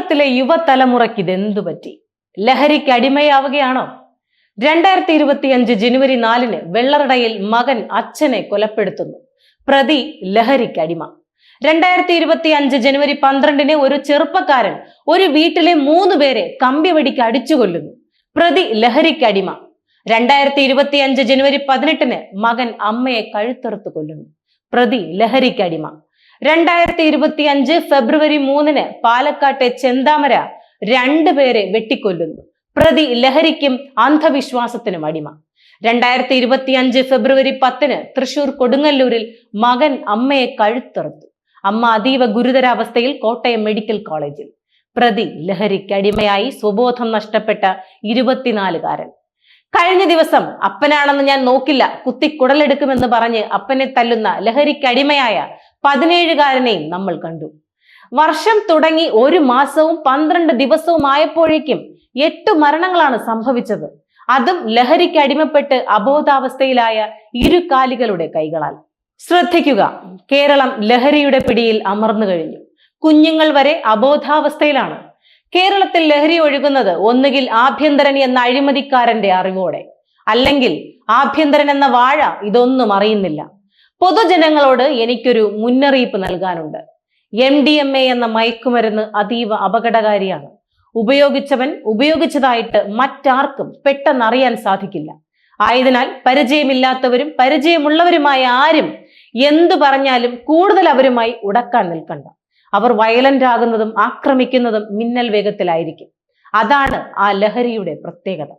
കേരളത്തിലെ യുവതലമുറയ്ക്ക് ഇതെന്തു പറ്റി? ലഹരിക്ക് അടിമയാവുകയാണോ? രണ്ടായിരത്തി ഇരുപത്തിയഞ്ച് ജനുവരി നാലിന് വെള്ളറടയിൽ മകൻ അച്ഛനെ കൊലപ്പെടുത്തുന്നു. പ്രതി ലഹരിക്ക് അടിമ. രണ്ടായിരത്തി ഇരുപത്തി അഞ്ച് ജനുവരി പന്ത്രണ്ടിന് ഒരു ചെറുപ്പക്കാരൻ ഒരു വീട്ടിലെ മൂന്ന് പേരെ കമ്പി വെടിക്ക് അടിച്ചു കൊല്ലുന്നു പ്രതി ലഹരിക്ക് അടിമ. രണ്ടായിരത്തി ഇരുപത്തി അഞ്ച് ജനുവരി പതിനെട്ടിന് മകൻ അമ്മയെ കഴുത്തെറുത്ത് കൊല്ലുന്നു. പ്രതി ലഹരിക്ക് അടിമ. രണ്ടായിരത്തി ഇരുപത്തി അഞ്ച് ഫെബ്രുവരി മൂന്നിന് പാലക്കാട്ടെ ചെന്താമര രണ്ടുപേരെ വെട്ടിക്കൊല്ലുന്നു. പ്രതി ലഹരിക്കും അന്ധവിശ്വാസത്തിനും അടിമ. രണ്ടായിരത്തി ഇരുപത്തി അഞ്ച് ഫെബ്രുവരി പത്തിന് തൃശൂർ കൊടുങ്ങല്ലൂരിൽ മകൻ അമ്മയെ കഴുത്തെറുത്തു. അമ്മ അതീവ ഗുരുതരാവസ്ഥയിൽ കോട്ടയം മെഡിക്കൽ കോളേജിൽ. പ്രതി ലഹരിക്ക് അടിമയായി സ്വബോധം നഷ്ടപ്പെട്ട ഇരുപത്തിനാലുകാരൻ. കഴിഞ്ഞ ദിവസം അപ്പനാണെന്ന് ഞാൻ നോക്കില്ല. കുത്തി കുടലെടുക്കുമെന്ന് പറഞ്ഞ് അപ്പനെ തല്ലുന്ന ലഹരിക്ക് അടിമയായ പതിനേഴുകാരനെയും നമ്മൾ കണ്ടു. വർഷം തുടങ്ങി ഒരു മാസവും പന്ത്രണ്ട് ദിവസവും ആയപ്പോഴേക്കും എട്ട് മരണങ്ങളാണ് സംഭവിച്ചത്. അതും ലഹരിക്ക് അടിമപ്പെട്ട് അബോധാവസ്ഥയിലായ ഇരുകാലികളുടെ കൈകളാൽ. ശ്രദ്ധിക്കുക കേരളം ലഹരിയുടെ പിടിയിൽ അമർന്നു കഴിഞ്ഞു. കുഞ്ഞുങ്ങൾ വരെ അബോധാവസ്ഥയിലാണ്. കേരളത്തിൽ ലഹരി ഒഴുകുന്നത് ഒന്നുകിൽ ആഭ്യന്തരൻ എന്ന അഴിമതിക്കാരന്റെ അറിവോടെ അല്ലെങ്കിൽ ആഭ്യന്തരൻ എന്ന വാഴ ഇതൊന്നും അറിയുന്നില്ല. പൊതുജനങ്ങളോട് എനിക്കൊരു മുന്നറിയിപ്പ് നൽകാനുണ്ട്. എം ഡി എം എ എന്ന മയക്കുമരുന്ന് അതീവ അപകടകാരിയാണ്. ഉപയോഗിച്ചവൻ ഉപയോഗിച്ചതായിട്ട് മറ്റാർക്കും പെട്ടെന്ന് അറിയാൻ സാധിക്കില്ല. ആയതിനാൽ പരിചയമില്ലാത്തവരും പരിചയമുള്ളവരുമായ ആരും എന്തു പറഞ്ഞാലും കൂടുതൽ അവരുമായി ഉടക്കാൻ നിൽക്കണ്ട. അവർ വയലന്റ് ആകുന്നതും ആക്രമിക്കുന്നതും മിന്നൽ വേഗത്തിലായിരിക്കും. അതാണ് ആ ലഹരിയുടെ പ്രത്യേകത.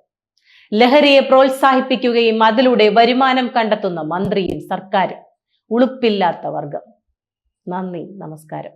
ലഹരിയെ പ്രോത്സാഹിപ്പിക്കുകയും അതിലൂടെ വരുമാനം കണ്ടെത്തുന്ന മന്ത്രിയും സർക്കാരും. ഉളുപ്പില്ലാത്ത വർഗം നന്ദി നമസ്കാരം.